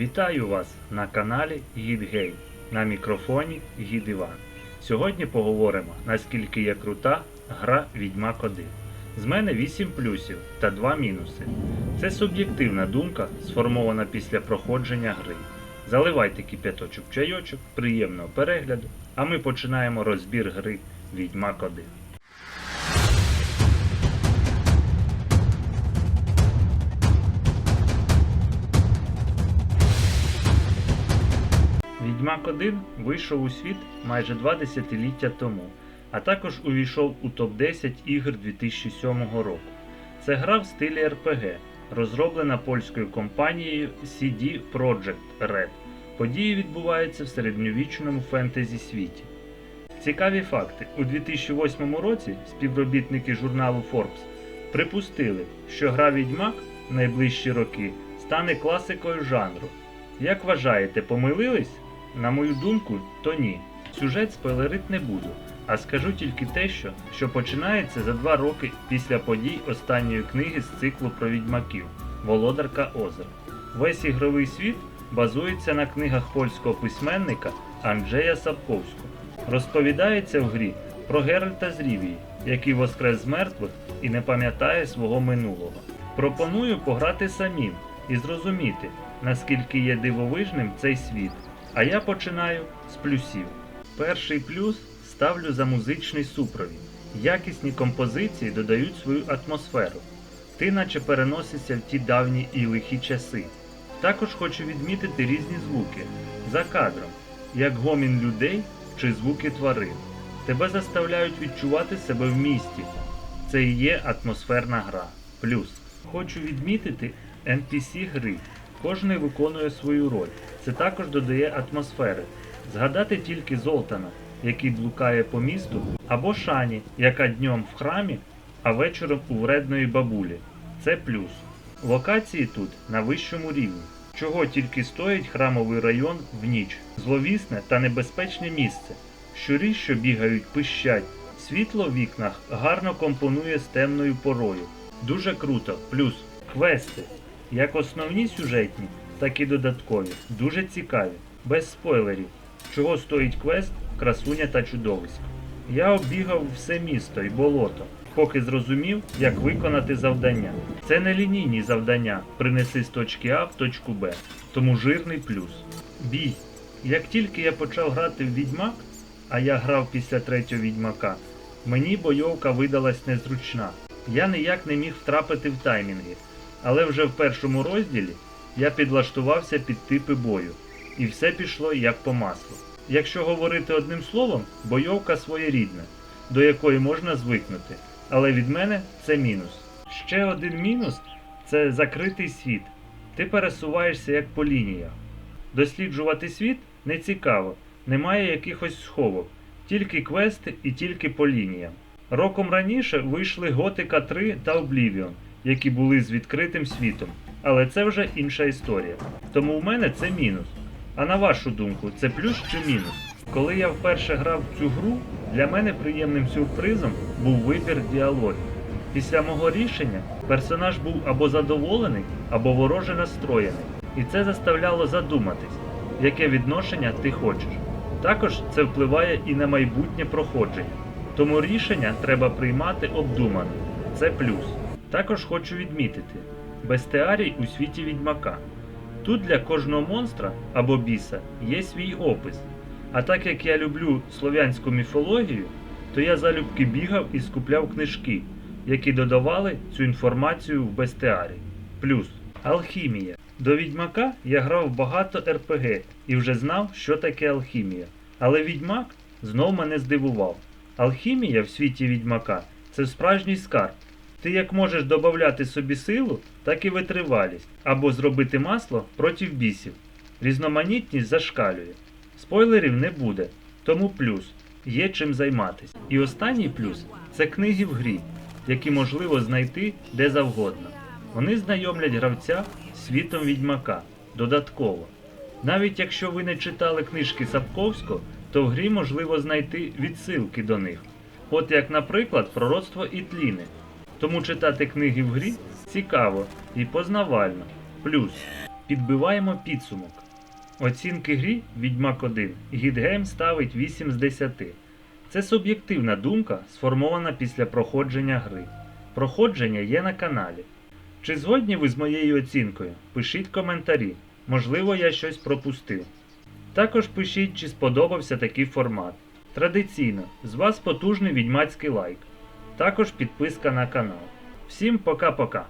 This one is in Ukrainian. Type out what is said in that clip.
Вітаю вас на каналі Гідгейм. На мікрофоні Гід Іван. Сьогодні поговоримо, наскільки є крута гра Відьмак 1. З мене 8 плюсів та 2 мінуси. Це суб'єктивна думка, сформована після проходження гри. Заливайте кипяточок чайочок, приємного перегляду, а ми починаємо розбір гри Відьмак 1. Відьмак 1 вийшов у світ майже два десятиліття тому, а також увійшов у топ-10 ігор 2007 року. Це гра в стилі RPG, розроблена польською компанією CD Projekt Red. Події відбуваються в середньовічному фентезі світі. Цікаві факти: у 2008 році співробітники журналу Forbes припустили, що гра Відьмак в найближчі роки стане класикою жанру. Як вважаєте, помилились? На мою думку, то ні. Сюжет спойлерить не буду, а скажу тільки те, що, що починається за два роки після подій останньої книги з циклу про відьмаків Володарка Озера. Весь ігровий світ базується на книгах польського письменника Анджея Сапковського. Розповідається в грі про Геральта з Рівії, який воскрес з мертвих і не пам'ятає свого минулого. Пропоную пограти самим і зрозуміти, наскільки є дивовижним цей світ. А я починаю з плюсів. Перший плюс ставлю за музичний супровід. Якісні композиції додають свою атмосферу. Ти наче переносишся в ті давні і лихі часи. Також хочу відмітити різні звуки за кадром, як гомін людей чи звуки тварин. Тебе заставляють відчувати себе в місті. Це і є атмосферна гра. Плюс. Хочу відмітити NPC гри. Кожний виконує свою роль. Це також додає атмосфери. Згадати тільки Золтана, який блукає по місту, або Шані, яка днем в храмі, а вечором у вредної бабулі. Це плюс. Локації тут на вищому рівні. Чого тільки стоїть храмовий район в ніч, зловісне та небезпечне місце. Щурі, що бігають, пищать. Світло в вікнах гарно компонує з темною порою. Дуже круто. Плюс квести, як основні сюжетні, так і додаткові. Дуже цікаві, без спойлерів. Чого стоїть квест Красуня та чудовисько. Я оббігав все місто і болото, поки зрозумів, як виконати завдання. Це не лінійні завдання, принеси з точки А в точку Б, тому жирний плюс. Бій. Як тільки я почав грати в відьмак, а я грав після третього відьмака, мені бойовка видалась незручна. Я ніяк не міг втрапити в таймінги, але вже в першому розділі я підлаштувався під типи бою, і все пішло як по маслу. Якщо говорити одним словом, бойовка своєрідна, до якої можна звикнути, але від мене це мінус. Ще один мінус це закритий світ. Ти пересуваєшся як по лініях. Досліджувати світ не цікаво, немає якихось сховок, тільки квести і тільки по лініям. Роком раніше вийшли Готика 3 та Oblivion, які були з відкритим світом, але це вже інша історія. Тому в мене це мінус. А на вашу думку, це плюс чи мінус? Коли я вперше грав цю гру, для мене приємним сюрпризом був вибір діалогів. Після мого рішення персонаж був або задоволений, або вороже настроєний. І це заставляло задуматись, яке відношення ти хочеш. Також це впливає і на майбутнє проходження. Тому рішення треба приймати обдумано. Це плюс. Також хочу відмітити: бестіарій у світі відьмака. Тут для кожного монстра або біса є свій опис. А так як я люблю слов'янську міфологію, то я залюбки бігав і скупляв книжки, які додавали цю інформацію в бестіарі. Плюс алхімія. До відьмака я грав багато РПГ і вже знав, що таке алхімія. Але відьмак знов мене здивував. Алхімія в світі відьмака це справжній скарб. Ти як можеш додати собі силу, так і витривалість, або зробити масло проти бісів. Різноманітність зашкалює. Спойлерів не буде, тому плюс є чим займатися. І останній плюс це книги в грі, які можливо знайти де завгодно. Вони знайомлять гравця світом відьмака додатково. Навіть якщо ви не читали книжки Сапковського, то в грі можливо знайти відсилки до них. От як, наприклад, пророцтво Ітліни. Тому читати книги в грі цікаво і познавально. Плюс Підбиваємо підсумок. Оцінки грі Відьмак 1 Гідгейм ставить 8 з 10. Це суб'єктивна думка, сформована після проходження гри. Проходження є на каналі. Чи згодні ви з моєю оцінкою? Пишіть коментарі. Можливо, я щось пропустив. Також пишіть, чи сподобався такий формат. Традиційно, з вас потужний відьмацький лайк. Також підписка на канал. Всім пока-пока.